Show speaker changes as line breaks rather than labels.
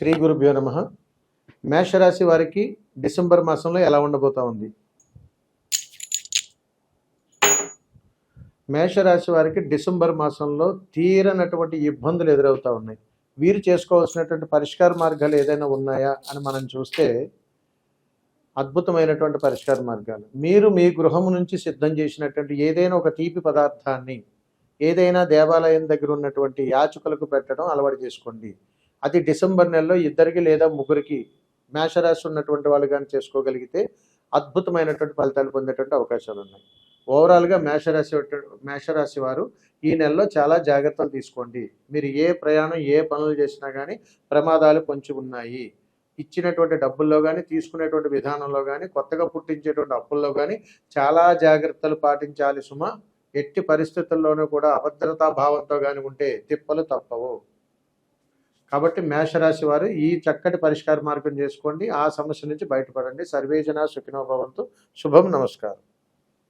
శ్రీ గురుభ్యో నమ. మేషరాశి వారికి డిసెంబర్ మాసంలో ఎలా ఉండబోతా ఉంది? మేషరాశి వారికి డిసెంబర్ మాసంలో తీరనటువంటి ఇబ్బందులు ఎదురవుతూ ఉన్నాయి. వీరు చేసుకోవాల్సినటువంటి పరిష్కార మార్గాలు ఏదైనా ఉన్నాయా అని మనం చూస్తే అద్భుతమైనటువంటి పరిష్కార మార్గాలు. మీరు మీ గృహము నుంచి సిద్ధం చేసినటువంటి ఏదైనా ఒక తీపి పదార్థాన్ని ఏదైనా దేవాలయం దగ్గర ఉన్నటువంటి యాచకులకు పెట్టడం అలవాటు చేసుకోండి. అది డిసెంబర్ నెలలో ఇద్దరికి లేదా ముగ్గురికి మేషరాశి ఉన్నటువంటి వాళ్ళు కానీ చేసుకోగలిగితే అద్భుతమైనటువంటి ఫలితాలు పొందేటువంటి అవకాశాలు ఉన్నాయి. ఓవరాల్గా మేషరాశి మేషరాశి వారు ఈ నెలలో చాలా జాగ్రత్తలు తీసుకోండి. మీరు ఏ ప్రయాణం ఏ పనులు చేసినా కానీ ప్రమాదాలు పొంచి ఉన్నాయి. ఇచ్చినటువంటి డబ్బుల్లో కానీ తీసుకునేటువంటి విధానంలో కానీ కొత్తగా పుట్టించేటువంటి అప్పుల్లో కానీ చాలా జాగ్రత్తలు పాటించాలి సుమ. ఎట్టి పరిస్థితుల్లోనూ కూడా అభద్రతా భావంతో కానీ ఉంటే తిప్పలు తప్పవు. కాబట్టి మేషరాశి వారు ఈ చక్కటి పరిష్కార మార్గం చేసుకోండి. ఆ సమస్య నుంచి బయటపడండి. సర్వేజన సుఖినోభవంతు శుభం. నమస్కారం.